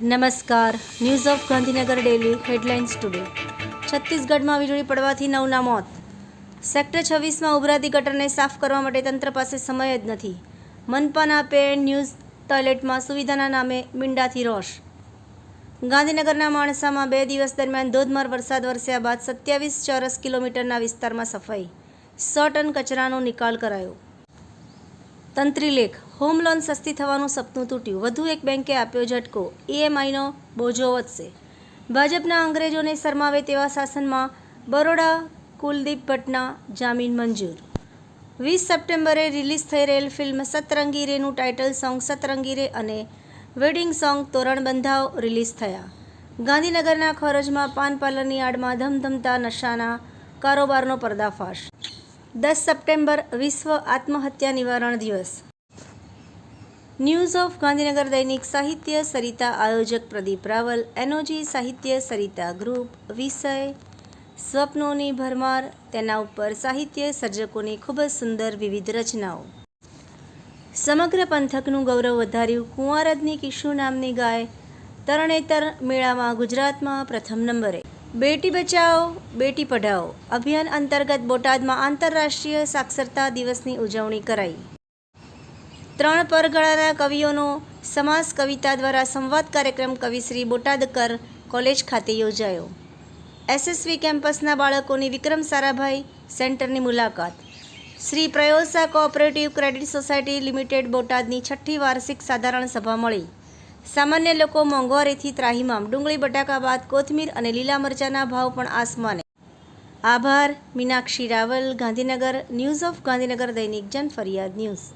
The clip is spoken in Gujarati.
નમસ્કાર. News of Gandhinagar daily headlines today છત્તીસગઢમાં વીજળી પડવાથી નવના મોત. સેક્ટર છવ્વીસમાં ઉભરાતી ગટરને સાફ કરવા માટે તંત્ર પાસે સમય જ નથી. મનપાના પે ન્યૂઝ ટોયલેટમાં સુવિધાના નામે મીંડાથી રોષ. ગાંધીનગરના માણસામાં બે દિવસ દરમિયાન ધોધમાર વરસાદ વરસ્યા બાદ સત્યાવીસ ચોરસ કિલોમીટરના વિસ્તારમાં સફાઈ. સો ટન કચરાનો નિકાલ કરાયો. તંત્રી લેખ, હોમ લોન સસ્તી થવાનું સપનું તૂટ્યું. વધુ એક બેંકે આપ્યો ઝટકો, ઈએમઆઈનો બોજો વધશે. ભાજપના અંગ્રેજોને શરમાવે તેવા શાસનમાં બરોડા, કુલદીપ ભટ્ટના જામીન મંજૂર. વીસ સપ્ટેમ્બરે રિલીઝ થઈ રહેલ ફિલ્મ સતરંગી રેનું ટાઇટલ સોંગ સતરંગી રે અને વેડિંગ સોંગ તોરણ બંધાવ રિલીઝ થયા. ગાંધીનગરના ખોરજમાં પાન પાર્લરની આડમાં ધમધમતા નશાના કારોબારનો પર્દાફાશ. દસ સપ્ટેમ્બર વિશ્વ આત્મહત્યા નિવારણ દિવસ. ન્યૂઝ ઓફ ગાંધીનગર દૈનિક સાહિત્ય સરિતા, આયોજક પ્રદીપ રાવલ, એનઓજી સાહિત્ય સરિતા ગ્રુપ, વિષય, સ્વપ્નોની ભરમાર, તેના ઉપર સાહિત્ય સર્જકોની ખૂબ જ સુંદર વિવિધ રચનાઓ. સમગ્ર પંથકનું ગૌરવ વધાર્યું કુંવારદની કિશુ નામની ગાય, તરણેતર મેળામાં ગુજરાતમાં પ્રથમ નંબરે. બેટી બચાવો બેટી પઢાઓ અભિયાન અંતર્ગત બોટાદમાં આંતરરાષ્ટ્રીય સાક્ષરતા દિવસની ઉજવણી કરાઈ. ત્રણ પરગણાના કવિઓનો સમાસ કવિતા દ્વારા સંવાદ કાર્યક્રમ કવિશ્રી બોટાદકર કોલેજ ખાતે યોજાયો. એસએસવી કેમ્પસના બાળકોની વિક્રમ સારાભાઈ સેન્ટરની મુલાકાત. Shri Prayosa cooperative credit society limited બોટાદની છઠ્ઠી વાર્ષિક સાધારણ સભા મળી. સામાન્ય લોકો મોંઘવારીથી ત્રાહિમામ. ડુંગળી, બટાકા બાદ કોથમીર અને લીલા મરચાના ભાવ પણ આસમાને. આભાર, મીનાક્ષી રાવલ, ગાંધીનગર, ન્યૂઝ ઓફ ગાંધીનગર દૈનિક જન ફરિયાદ ન્યૂઝ.